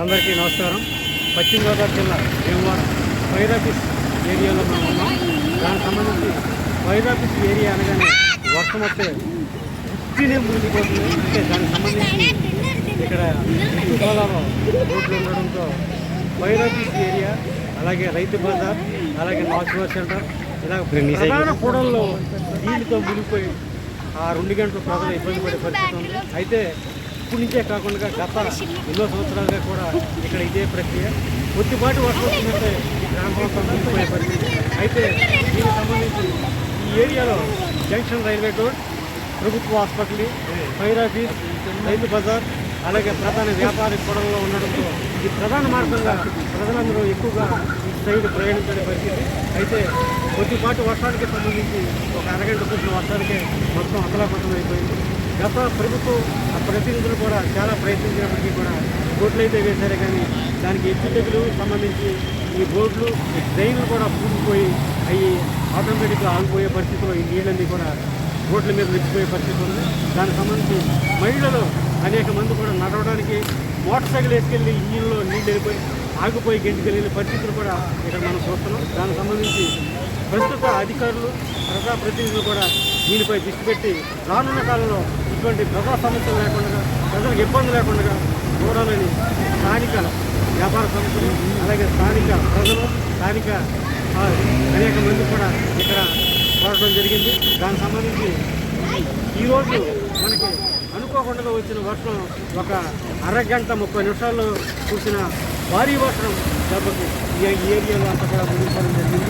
అందరికీ నమస్కారం. పశ్చిమ గోదావరి జిల్లా భీమవరం ఫైర్ ఆఫీస్ ఏరియాలో మనం ఉన్నాం దానికి సంబంధించి ఫైర్ ఆఫీస్ ఏరియా అనగానే వర్షం వస్తే ఉత్తినే మునిగిపోతుంది. అంటే దానికి సంబంధించి ఇక్కడ చుట్టాలలో రోడ్లు ఉండడంతో ఫైర్ ఆఫీస్ ఏరియా అలాగే రైతు బజార్ అలాగే నాచురల్ సెంటర్ ఇలా ప్రధాన కూడల్లో నీళ్ళతో మునిగిపోయి ఆ రెండు గంటలు ప్రజలు ఇబ్బంది పడే పరిస్థితి ఉంది. అయితే ఇప్పటి నుంచే కాకుండా గత ఎన్నో సంవత్సరాలుగా కూడా ఇక్కడ ఇదే ప్రక్రియ. కొద్దిపాటి వర్షం వస్తుందంటే ఈ గ్రామంలో మునిగిపోయే పరిస్థితి. అయితే దీనికి సంబంధించి ఈ ఏరియాలో జంక్షన్ రైల్వే రోడ్ ప్రభుత్వ hospital fire office Rythu Bazaar అలాగే ప్రధాన వ్యాపార కూడంలో ఉండడంతో ఇది ప్రధాన మార్గంగా ప్రజలందరూ ఎక్కువగా ఈ సైడ్ ప్రయాణించే పరిస్థితి. అయితే కొద్దిపాటి వర్షానికి సంబంధించి ఒక అరగంట కూర్చున్న వర్షానికే మొత్తం అతలాకుతం అయిపోయింది గత ప్రభుత్వం ప్రతినిధులు కూడా చాలా ప్రయత్నించినప్పటికీ కూడా రోడ్లు అయితే వేశారే కానీ దానికి ఎత్తుగతులు సంబంధించి ఈ బోట్లు డ్రైన్లు కూడా పూడిపోయి అవి ఆటోమేటిక్గా ఆగిపోయే పరిస్థితిలో ఈ నీళ్ళన్నీ కూడా రోడ్ల మీద నిలిచిపోయే పరిస్థితి ఉంది. దానికి సంబంధించి మహిళలు అనేక మంది కూడా నడవడానికి మోటార్ సైకిల్ వేసుకెళ్ళి ఇంజిన్లో నీళ్ళు వెళ్ళిపోయి ఆగిపోయి గెంటుకెళ్ళిన పరిస్థితులు కూడా ఇక్కడ మనం చూస్తున్నాం. దానికి సంబంధించి ప్రస్తుత అధికారులు ప్రజాప్రతినిధులు కూడా దీనిపై దృష్టి పెట్టి రానున్న కాలంలో ఎటువంటి ప్రజా సమస్యలు లేకుండా ప్రజలకు ఇబ్బంది లేకుండా దూరాలని స్థానిక వ్యాపార సంస్థలు అలాగే స్థానిక ప్రజలు స్థానిక అనేక మంది కూడా ఇక్కడ కోరడం జరిగింది. దానికి సంబంధించి ఈరోజు మనకి అనుకోకుండా వచ్చిన వర్షం ఒక అరగంట ముప్పై నిమిషాల్లో చూసిన భారీ వర్షం దెబ్బకి ఈ ఏరియాలో అంతా కూడా జరిగింది.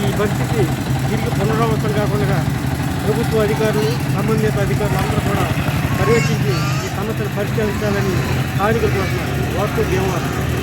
ఈ పరిస్థితి తిరిగి పునరావృతం కాకుండా ప్రభుత్వ అధికారులు సంబంధిత అధికారులు అందరూ కూడా పర్యవేక్షించి ఈ సమస్యను పరిష్కరించాలని కార్మికులు కోరుతున్నారు వాస్తు దేవాలయం